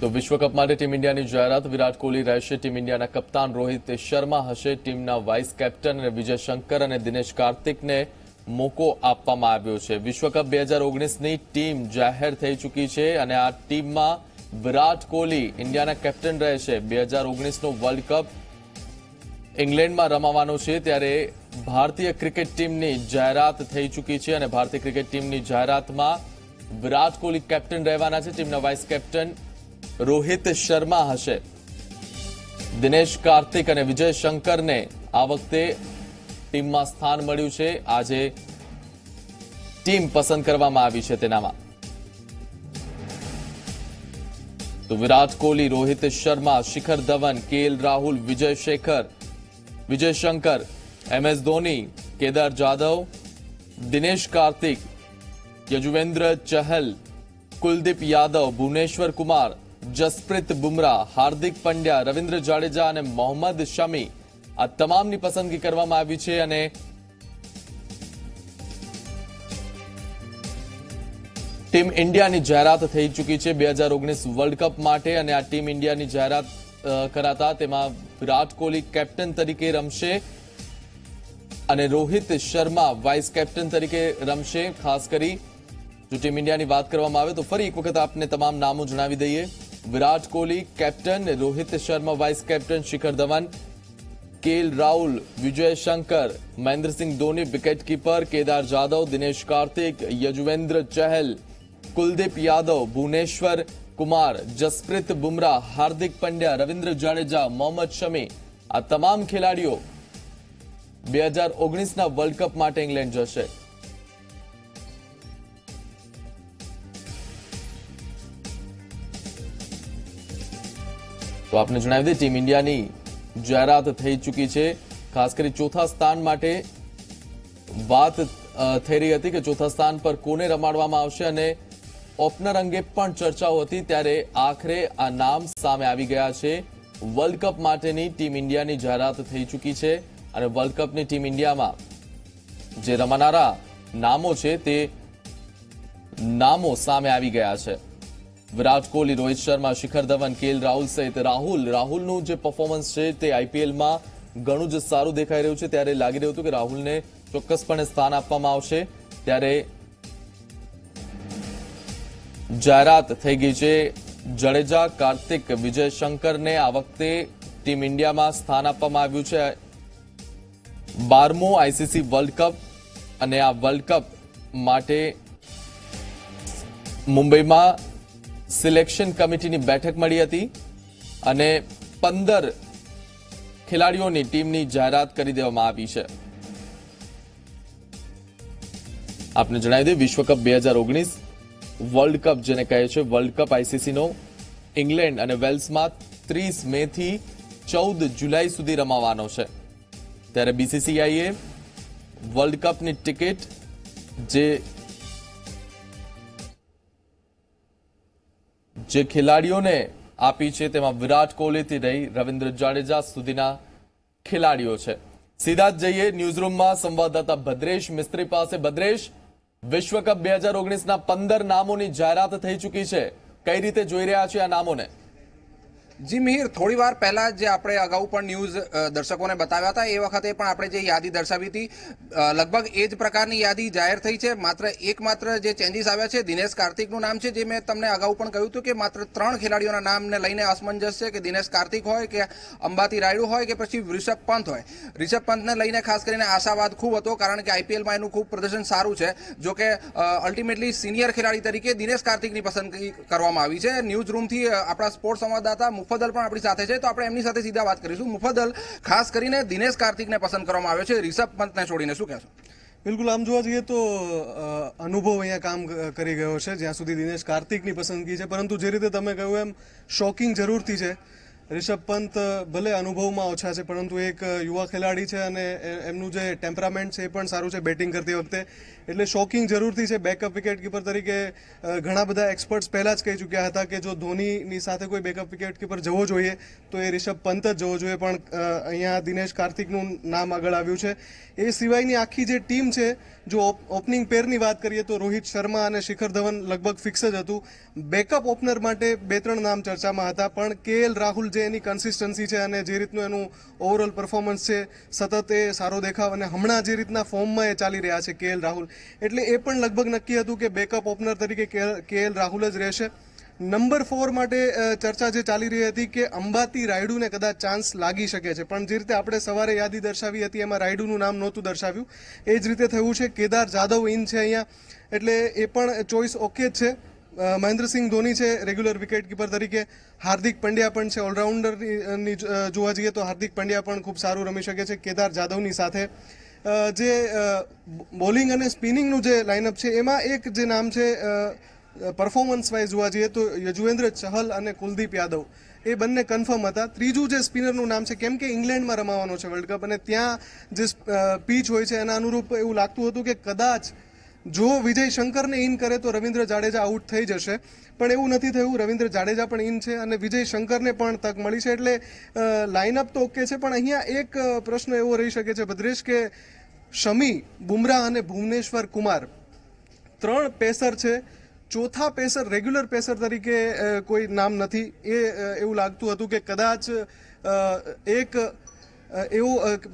તો વિશ્વકપ માટે ટીમ ઇન્ડિયાની જાહેરાત. વિરાટ કોહલી રહેશે ટીમ ઇન્ડિયાના કપ્તાન રોહિત શર્મા હશે ટીમના વાઇસ કેપ્ટન અને વિજય શંકર અને દિનેશ કાર્તિકને મોકો આપવામાં આવ્યો છે. વિશ્વકપ બે હજાર ઓગણીસની ટીમ જાહેર થઈ ચૂકી છે અને આ ટીમમાં વિરાટ કોહલી ઇન્ડિયાના કેપ્ટન રહેશે. બે હજાર ઓગણીસનો વર્લ્ડ કપ ઇંગ્લેન્ડમાં રમાવાનો છે ત્યારે ભારતીય ક્રિકેટ ટીમની જાહેરાત થઈ ચૂકી છે અને ભારતીય ક્રિકેટ ટીમની જાહેરાતમાં વિરાટ કોહલી કેપ્ટન રહેવાના છે. ટીમના વાઇસ કેપ્ટન રોહિત શર્મા હશે. દિનેશ કાર્તિક અને વિજય શંકરને આ વખતે ટીમમાં સ્થાન મળ્યું છે. આજે ટીમ પસંદ કરવામાં આવી છે તેનામાં. તો વિરાટ Kohli, Rohit Sharma, Shikhar Dhawan KL Rahul, Vijay Shekhar, Vijay Shankar, M S Dhoni, Kedar Jadhav Dinesh Karthik, Yuzvendra Chahal, Kuldeep Yadav, Bhuvneshwar Kumar Jasprit Bumrah, Hardik Pandya, Ravindra Jadeja અને મોહમ્મદ શમી આ તમામની પસંદગી કરવામાં આવી છે અને ટીમ ઇન્ડિયાની જાહેરાત થઈ ચૂકી છે બે હજાર ઓગણીસ વર્લ્ડ કપ માટે અને આ ટીમ ઇન્ડિયાની જાહેરાત કરાતા તેમાં વિરાટ કોહલી કેપ્ટન તરીકે રમશે અને રોહિત શર્મા વાઇસ કેપ્ટન તરીકે રમશે, ખાસ કરી જો ટીમ ઇન્ડિયાની વાત કરવામાં આવે તો ફરી એક વખત આપને તમામ નામો જણાવી દઈએ. Virat Kohli, captain Rohit Sharma, vice captain Shikhar Dhawan K L Rahul, Vijay Shankar, Mahendra Singh Dhoni wicket keeper Kedar Jadhav, Dinesh Karthik, Yuzvendra Chahal, Kuldeep Yadav, Bhuvneshwar Kumar, Jasprit Bumrah, Hardik Pandya, Ravindra Jadeja, Mohammed Shami આ તમામ ખેલાડીઓ બે હજાર ઓગણીસના world cup માટે England જશે. તો આપને જણાવી દે ટીમ ઇન્ડિયાની જાહેરાત થઈ ચૂકી છે. ખાસ કરી ચોથા સ્થાન માટે વાત થઈ રહી હતી કે ચોથા સ્થાન પર કોને રમાડવામાં આવશે અને ઓપનર અંગે પણ ચર્ચાઓ હતી ત્યારે આખરે આ નામ સામે આવી ગયા છે. વર્લ્ડ કપ માટેની ટીમ ઇન્ડિયાની જાહેરાત થઈ ચૂકી છે અને વર્લ્ડ કપની ટીમ ઇન્ડિયામાં જે રમાનારા નામો છે તે નામો સામે આવી ગયા છે. વિરાટ કોહલી, રોહિત શર્મા, શિખર ધવન, કેએલ રાહુલ સહિત રાહુલ, રાહુલનું જે પરફોર્મન્સ છે તે આઈપીએલમાં ઘણું જ સારું દેખાઈ રહ્યું છે. ત્યારે લાગી રહ્યું હતું કે રાહુલને ચોક્કસપણે સ્થાન આપવામાં આવશે. ત્યારે જાહેરાત થઈ ગઈ છે જડેજા, કાર્તિક, વિજય શંકરને આ વખતે ટીમ ઇન્ડિયામાં સ્થાન આપવામાં આવ્યું છે. બારમો આઈસીસી વર્લ્ડ કપ અને આ વર્લ્ડ કપ માટે મુંબઈમાં સિલેક્શન કમિટીની બેઠક મળી હતી અને પંદર ખેલાડીઓની ટીમની જાહેરાત કરી દેવામાં આવી છે. આપને જણાવી દઈએ વિશ્વકપ બે હજાર ઓગણીસ વર્લ્ડ કપ જેને કહે છે, વર્લ્ડ કપ આઈસીસીનો ઇંગ્લેન્ડ અને વેલ્સમાં ત્રીસ મે થી ચૌદ જુલાઈ સુધી રમાવાનો છે. ત્યારે બીસીસીઆઈએ વર્લ્ડ કપની ટિકિટ જે જે ખેલાડીઓને આપી છે તેમાં વિરાટ કોહલીથી રહી રવિન્દ્ર જાડેજા સુધીના ખેલાડીઓ છે. સીધા જ જઈએ ન્યૂઝરૂમમાં સંવાદદાતા ભદ્રેશ મિસ્ત્રી પાસે. ભદ્રેશ, વિશ્વકપ બે હજાર ઓગણીસના પંદર નામોની જાહેરાત થઈ ચૂકી છે. કઈ રીતે જોઈ રહ્યા છે આ નામોને? જી મિહિર, થોડી વાર પહેલા જે આપણે અગાઉ પણ ન્યૂઝ દર્શકોને બતાવ્યા હતા, એ વખતે પણ આપણે જે યાદી દર્શાવી હતી લગભગ એ જ પ્રકારની યાદી જાહેર થઈ છે. માત્ર એકમાત્ર જે ચેન્જીસ આવ્યા છે, દિનેશ કાર્તિકનું નામ છે, જે મેં તમને અગાઉ પણ કહ્યું હતું કે માત્ર ત્રણ ખેલાડીઓના નામને લઈને અસમંજસ છે, કે દિનેશ કાર્તિક હોય, કે અંબાતી રાયડુ હોય, કે પછી ઋષભ પંત હોય. રિષભ પંતને લઈને ખાસ કરીને આશાવાદ ખૂબ હતો, કારણ કે આઈપીએલમાં એનું ખૂબ પ્રદર્શન સારું છે. જો કે અલ્ટિમેટલી સિનિયર ખેલાડી તરીકે દિનેશ કાર્તિકની પસંદગી કરવામાં આવી છે. ન્યૂઝ રૂમથી આપણા સ્પોર્ટ્સ સંવાદદાતા મુફદ્દલ પણ આપણી સાથે છે. તો આપણે એમની સાથે સીધા વાત કરીશું. મુફદલ ખાસ કરીને દિનેશ કાર્તિકને પસંદ કરવામાં આવ્યો છે. રિષભ પંતને છોડીને શું કહેશો? બિલકુલ, આમ જોવા જઈએ તો અનુભવ અહીંયા કામ કરી ગયો છે. જ્યાં સુધી દિનેશ કાર્તિકની પસંદગી છે. પરંતુ જે રીતે તમે કહ્યું એમ, શોકિંગ જરૂરથી છે. રિષભ પંત ભલે અનુભવમાં ઓછા છે, પરંતુ એક યુવા ખેલાડી છે અને એમનું જે ટેમ્પરામેન્ટ છે એ પણ સારું છે બેટિંગ કરતી વખતે. એટલે શોકિંગ જરૂરથી છે બેકઅપ વિકેટ કીપર તરીકે ઘણા બધા એક્સપર્ટ્સ પહેલા જ કહી ચૂક્યા હતા કે જો ધોનીની સાથે કોઈ બેકઅપ વિકેટ કીપર જવો જોઈએ, તો એ રિષભ પંત જ જવો જોઈએ. પણ અહીંયા દિનેશ કાર્તિકનું નામ આગળ આવ્યું છે. એ સિવાયની આખી જે ટીમ છે, જો ઓપનિંગ પેરની વાત કરીએ તો રોહિત શર્મા અને શિખર ધવન લગભગ ફિક્સ જ હતું. બેકઅપ ઓપનર માટે બે ત્રણ નામ ચર્ચામાં હતા, પણ કે રાહુલ રાહુલ જે એની કન્સિસ્ટન્સી છે અને જે રીતનું એનું ઓવરઓલ પરફોર્મન્સ છે, સતત એ સારો દેખાવ અને હમણાં જે રીતના ફોર્મમાં એ ચાલી રહ્યા છે કેએલ રાહુલ. એટલે એ પણ લગભગ નક્કી હતું કે બેકઅપ ઓપનર તરીકે કે એલ રાહુલ જ રહેશે. નંબર ફોર માટે ચર્ચા જે ચાલી રહી હતી કે અંબાતી રાયડુને કદાચ ચાન્સ લાગી શકે છે. પણ જે રીતે આપણે સવારે યાદી દર્શાવી હતી, એમાં રાયડુનું નામ નહોતું દર્શાવ્યું. એ જ રીતે થયું છે. કેદાર જાદવ ઇન છે અહીંયા. એટલે એ પણ ચોઈસ ઓકે જ છે. મહેન્દ્રસિંહ ધોની છે રેગ્યુલર વિકેટ કીપર તરીકે. હાર્દિક પંડ્યા પણ છે ઓલરાઉન્ડરની જોવા જઈએ તો હાર્દિક પંડ્યા પણ ખૂબ સારું રમી શકે છે, કેદાર જાદવની સાથે. જે બોલિંગ અને સ્પિનિંગનું જે લાઇનઅપ છે, એમાં એક જે નામ છે પરફોર્મન્સ વાઇઝ જોવા જઈએ તો યજુવેન્દ્ર ચહલ અને કુલદીપ યાદવ. એ બંને કન્ફર્મ હતા. ત્રીજું જે સ્પિનરનું નામ છે, કેમ કે ઇંગ્લેન્ડમાં રમાવાનો છે વર્લ્ડ કપ અને ત્યાં જે પીચ હોય છે, એના અનુરૂપ એવું લાગતું હતું કે કદાચ જો વિજય શંકરને ઇન કરે તો રવિન્દ્ર જાડેજા આઉટ થઈ જશે. પણ એવું નથી થયું. રવિન્દ્ર જાડેજા પણ ઇન છે અને વિજય શંકરને પણ તક મળી છે. એટલે લાઇનઅપ તો ઓકે છે, પણ અહીંયા એક પ્રશ્ન એવો રહી શકે છે, ભદ્રેશ, કે શમી, બુમરાહ અને ભુવનેશ્વર કુમાર ત્રણ પેસર છે. ચોથા પેસર રેગ્યુલર પેસર તરીકે કોઈ નામ નથી. એ એવું લાગતું હતું કે કદાચ એક એવો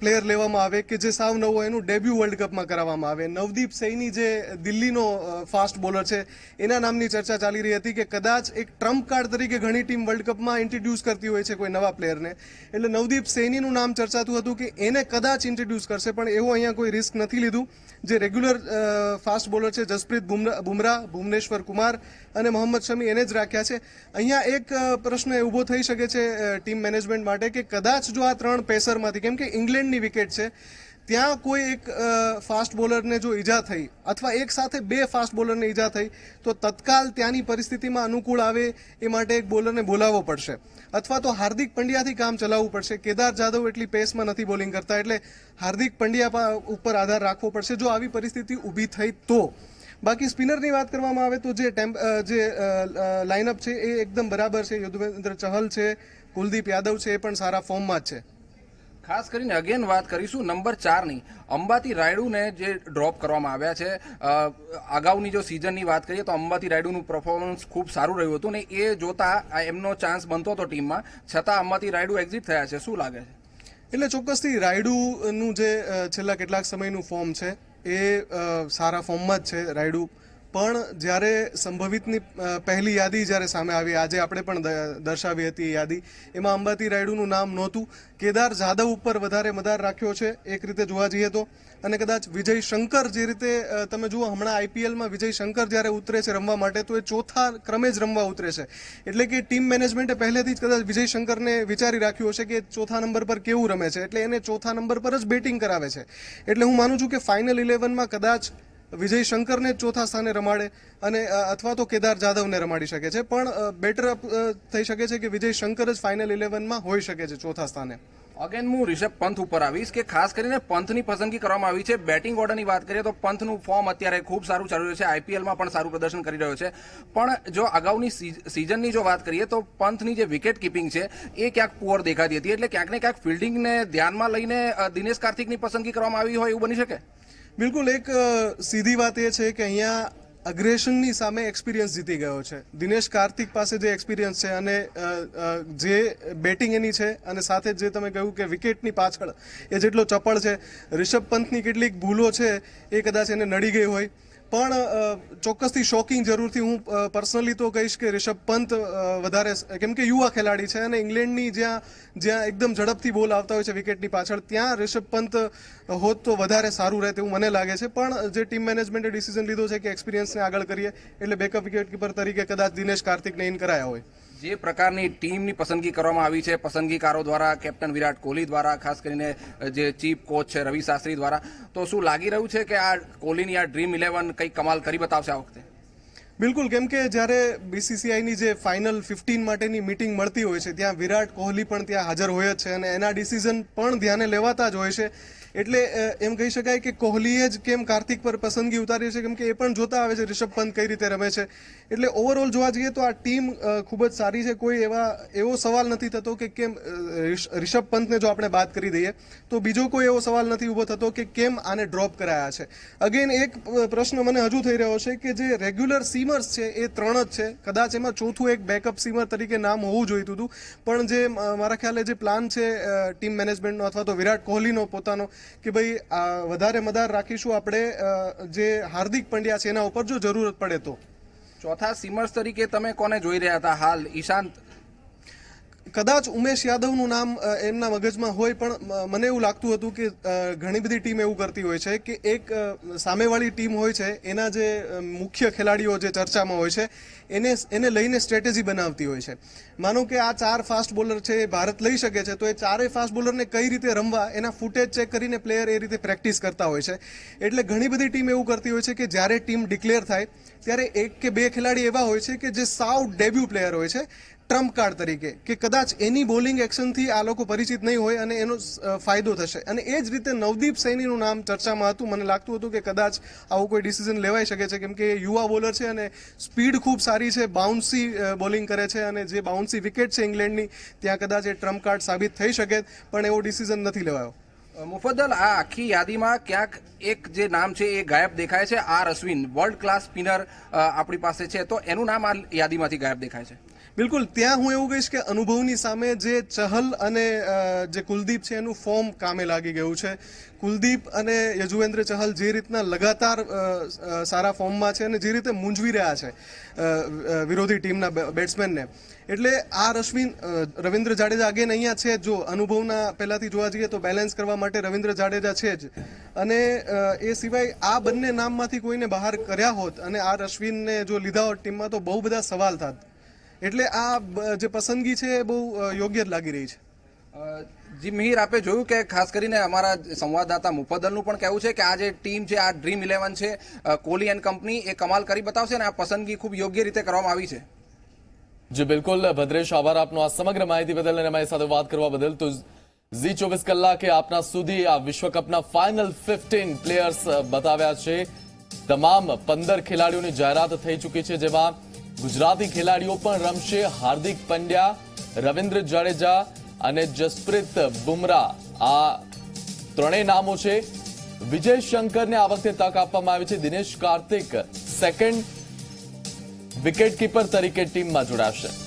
પ્લેયર લેવામાં આવે કે જે સાવ નવો એનું ડેબ્યુ વર્લ્ડ કપમાં કરાવવામાં આવે. નવદીપ સૈની જે દિલ્હીનો ફાસ્ટ બોલર છે, એના નામની ચર્ચા ચાલી રહી હતી કે કદાચ એક ટ્રમ્પ કાર્ડ તરીકે ઘણી ટીમ વર્લ્ડ કપમાં ઇન્ટ્રોડ્યુસ કરતી હોય છે કોઈ નવા પ્લેયરને એટલે નવદીપ સૈનીનું નામ ચર્ચાતું હતું કે એને કદાચ ઇન્ટ્રોડ્યુસ કરશે, પણ એવું અહીંયા કોઈ રિસ્ક નથી લીધું. જે રેગ્યુલર ફાસ્ટ બોલર છે, જસપ્રીત બુમરા ભુવનેશ્વર કુમાર અને મોહમ્મદ શમી એને જ રાખ્યા છે. અહીંયા એક પ્રશ્ન ઊભો થઈ શકે છે ટીમ મેનેજમેન્ટ માટે કે કદાચ જો આ ત્રણ પેસરમાંથી કેમ કે ઇંગ્લેન્ડની વિકેટ છે, ત્યાં કોઈ એક ફાસ્ટ બોલરને જો ઈજા થઈ, અથવા એક સાથે બે ફાસ્ટ બોલરને ઈજા થઈ, તો તત્કાલ ત્યાંની પરિસ્થિતિમાં અનુકૂળ આવે એ માટે એક બોલરને બોલાવવો પડશે. અથવા તો હાર્દિક પંડ્યાથી કામ ચલાવવું પડશે. કેદાર જાદવ એટલી પેસમાં નથી બોલિંગ કરતા, એટલે હાર્દિક પંડ્યા ઉપર આધાર રાખવો પડશે જો આવી પરિસ્થિતિ ઊભી થઈ તો. બાકી સ્પિનરની વાત કરવામાં આવે તો જે ટેમ્પ જે લાઇનઅપ છે એ એકદમ બરાબર છે. યદુવેન્દ્ર ચહલ છે, કુલદીપ યાદવ છે, એ પણ સારા ફોર્મમાં જ છે. ખાસ કરીને અગેન વાત કરીશું નંબર ચારની. અંબાતી રાયડુને જે ડ્રોપ કરવામાં આવ્યા છે અગાઉની જો સિઝનની વાત કરીએ તો અંબાતી રાયડુનું પરફોર્મન્સ ખૂબ સારું રહ્યું હતું ને એ જોતા એમનો ચાન્સ બનતો હતો ટીમમાં છતાં અંબાતી રાયડુ એક્ઝિટ થયા છે. શું લાગે છે? એટલે ચોક્કસથી રાયડુનું જે છેલ્લા કેટલાક સમયનું ફોર્મ છે, એ સારા ફોર્મમાં જ છે રાયડુ. પણ જ્યારે સંભવિતની પહેલી યાદી જ્યારે સામે આવી, આજે આપણે પણ દર્શાવી હતી એ યાદી, એમાં અંબાતી રાયડુનું નામ નહોતું. કેદાર જાદવ ઉપર વધારે મદાર રાખ્યો છે, એક રીતે જોવા જઈએ તો. અને કદાચ વિજય શંકર જે રીતે તમે જુઓ હમણાં આઈપીએલમાં વિજય શંકર જ્યારે ઉતરે છે રમવા માટે, તો એ ચોથા ક્રમે જ રમવા ઉતરે છે. એટલે કે ટીમ મેનેજમેન્ટે પહેલેથી જ કદાચ વિજય શંકરને વિચારી રાખ્યું હશે કે ચોથા નંબર પર કેવું રમે છે. એટલે એને ચોથા નંબર પર જ બેટિંગ કરાવે છે. એટલે હું માનું છું કે ફાઇનલ ઇલેવનમાં કદાચ વિજય શંકરને ચોથા સ્થાને રમાડે અને અથવા તો કેદાર જાદવને રમાડી શકે છે. પણ બેટર થઈ શકે છે કે વિજય શંકર જ ફાઇનલ ઇલેવનમાં હોઈ શકે છે ચોથા સ્થાને. અગેન હું રિષભ પંથ ઉપર આવીશ કે ખાસ કરીને પંથની પસંદગી કરવામાં આવી છે. બેટિંગ ઓર્ડરની વાત કરીએ તો પંથનું ફોર્મ અત્યારે ખૂબ સારું ચાલી રહ્યું છે. આઈપીએલમાં પણ સારું પ્રદર્શન કરી રહ્યો છે. પણ જો અગાઉની સિઝનની જો વાત કરીએ તો પંથની જે વિકેટ કીપિંગ છે, એ ક્યાંક પુઅર દેખાતી હતી. એટલે ક્યાંક ને ક્યાંક ફિલ્ડિંગને ધ્યાનમાં લઈને દિનેશ કાર્તિકની પસંદગી કરવામાં આવી હોય એવું બની શકે? બિલકુલ, એક સીધી વાત એ છે કે અહીંયા અગ્રેશનની સામે એક્સપિરિયન્સ જીતી ગયો છે. દિનેશ કાર્તિક પાસે જે એક્સપિરિયન્સ છે અને જે બેટિંગ એની છે અને સાથે જે તમે કહ્યું કે વિકેટની પાછળ એ જેટલો ચપળ છે, રિષભ પંતની કેટલીક ભૂલો છે એ કદાચ એને નડી ગઈ હોય. પણ ચોક્કસથી શોકિંગ જરૂરથી હું પર્સનલી તો કહીશ કે રિષભ પંત વધારે કેમ કે યુવા ખેલાડી છે અને ઇંગ્લેન્ડની જ્યાં જ્યાં એકદમ ઝડપથી બોલ આવતા હોય છે વિકેટની પાછળ, ત્યાં રિષભ પંત હોત તો વધારે સારું રહે તેવું મને લાગે છે. પણ, જે ટીમ મેનેજમેન્ટે ડિસિઝન લીધો છે કે એક્સપિરિયન્સને આગળ કરીએ, એટલે બેકઅપ વિકેટ કીપર તરીકે કદાચ દિનેશ કાર્તિકને ઇન કરાયા હોય. જે પ્રકારની ટીમની પસંદગી કરવામાં આવી છે, પસંદગીકારો દ્વારા, કેપ્ટન વિરાટ કોહલી દ્વારા, ખાસ કરીને જે ચીફ કોચ છે રવિ શાસ્ત્રી દ્વારા. તો શું લાગી રહ્યું છે કે આ કોહલીની આ ડ્રીમ ઇલેવન કંઈક કમાલ કરી બતાવશે આ વખતે? બિલકુલ, કેમ કે જ્યારે બીસીસીઆઈની જે ફાઇનલ ફિફ્ટીન માટેની મિટિંગ મળતી હોય છે, ત્યાં વિરાટ કોહલી પણ ત્યાં હાજર હોય જ છે અને એના ડિસિઝન પણ ધ્યાને લેવાતા જ હોય છે. એટલે એમ કહી શકાય કે કોહલીએ જ કેમ કાર્તિક પર પસંદગી ઉતારી છે? કેમ કે એ પણ જોતા આવે છે, રિષભ પંત કઈ રીતે રમે છે? એટલે ઓવરઓલ જોવા જઈએ તો આ ટીમ ખૂબ જ સારી છે. કોઈ એવા, એવો સવાલ નથી થતો કે કેમ રિષભ પંતને જો આપણે વાત કરી દઈએ, તો બીજો કોઈ એવો સવાલ નથી ઊભો થતો કે કેમ આને ડ્રોપ કરાયા છે? અગેન એક પ્રશ્ન મને હજુ થઈ રહ્યો છે કે જે રેગ્યુલર સીમર્સ છે, એ ત્રણ જ છે. કદાચ એમાં ચોથું એક બેકઅપ સીમર તરીકે નામ હોવું જોઈતું હતું. પણ જે મારા ખ્યાલે જે પ્લાન છે ટીમ મેનેજમેન્ટનો અથવા તો વિરાટ કોહલીનો પોતાનો કે ભાઈ વધારે મદાર રાખીશું આપણે જે હાર્દિક પંડ્યા છે એના ઉપર જો જરૂરત પડે તો. ચોથા સીમર્સ તરીકે તમે કોને જોઈ રહ્યા હતા હાલ? ઈશાંત કદાચ ઉમેશ યાદવનું નામ એમના મગજમાં હોય, પણ મને એવું લાગતું હતું કે ઘણી બધી ટીમ એવું કરતી હોય છે કે એક સામેવાળી ટીમ હોય છે, એના જે મુખ્ય ખેલાડીઓ જે ચર્ચામાં હોય છે, એને એને લઈને સ્ટ્રેટેજી બનાવતી હોય છે. માનો કે આ ચાર ફાસ્ટ બોલર છે, એ ભારત લઈ શકે છે, તો એ ચારેય ફાસ્ટ બોલરને કઈ રીતે રમવા, એના ફૂટેજ ચેક કરીને પ્લેયર એ રીતે પ્રેક્ટિસ કરતા હોય છે. એટલે ઘણી બધી ટીમ એવું કરતી હોય છે કે જ્યારે ટીમ ડિક્લેર થાય, ત્યારે એક કે બે ખેલાડી એવા હોય છે કે જે સાવ ડેબ્યુ પ્લેયર હોય છે ટ્રમ્પ કાર્ડ તરીકે, કે કદાચ એની બોલિંગ એક્શનથી આ લોકો પરિચિત નહીં હોય અને એનો ફાયદો થશે. અને એ જ રીતે નવદીપ સૈનીનું નામ ચર્ચામાં હતું. મને લાગતું હતું કે કદાચ આવું કોઈ ડિસિઝન લેવાઈ શકે છે, કેમ કે એ યુવા બોલર છે અને સ્પીડ ખૂબ સારી છે, બાઉન્સી બોલિંગ કરે છે અને જે બાઉન્સી વિકેટ છે ઇંગ્લેન્ડની, ત્યાં કદાચ એ ટ્રમ્પ કાર્ડ સાબિત થઈ શકે, પણ એવો ડિસિઝન નથી લેવાયો. મુફદ્દલ, આ આખી યાદીમાં ક્યાંક એક જે નામ છે એ ગાયબ દેખાય છે, R Ashwin world class spinner આપણી પાસે છે. તો એનું નામ આ યાદીમાંથી ગાયબ દેખાય છે. બિલકુલ ત્યાં હું એવું કહીશ કે અનુભવની સામે જે ચહલ અને જે કુલદીપ છે એનું ફોર્મ કામે લાગી ગયું છે. કુલદીપ અને યજુવેન્દ્ર ચહલ જે રીતના લગાતાર સારા ફોર્મમાં છે અને જે રીતે મૂંઝવી રહ્યા છે વિરોધી ટીમના બેટ્સમેનને. એટલે આ રશ્વિન અ, રવિન્દ્ર જાડેજા અગેન અહીંયા છે. જો અનુભવના પહેલાંથી જોવા જઈએ તો બેલેન્સ કરવા માટે રવિન્દ્ર જાડેજા છે જ. અને એ સિવાય આ બંને નામમાંથી કોઈને બહાર કર્યા હોત અને આ રશ્વિનને જો લીધા હોત ટીમમાં તો બહુ બધા સવાલ થાત. એટલે આ જે પસંદગી છે એ બહુ યોગ્ય જ લાગી રહી છે. જી મિહિર આપે જોયું કે ખાસ કરીને અમારા સંવાદદાતા મુફદ્દલનું પણ કહેવું છે કે આ જે ટીમ છે આ ડ્રીમ ઇલેવન છે કોહલી એન્ડ કંપની એ કમાલ કરી બતાવશે અને આ પસંદગી ખૂબ યોગ્ય રીતે કરવામાં આવી છે. જી બિલકુલ. ભદ્રેશ આભાર આપનો આ સમગ્ર માહિતી બદલ અને અમારી સાથે વાત કરવા બદલ. તો ઝી ચોવીસ કલાકે આપના સુધી આ વિશ્વકપના ફાઇનલ ફિફ્ટીન પ્લેયર્સ બતાવ્યા છે. તમામ પંદર ખેલાડીઓની જાહેરાત થઈ ચૂકી છે જેમાં ગુજરાતી ખેલાડીઓ પણ રમશે હાર્દિક પંડ્યા, રવિન્દ્ર જાડેજા અને જસપ્રીત બુમરાહ. આ ત્રણેય નામો છે. વિજય શંકરને આ વખતે તક આપવામાં આવી છે. દિનેશ કાર્તિક સેકન્ડ વિકેટકીપર તરીકે ટીમમાં જોડાશે.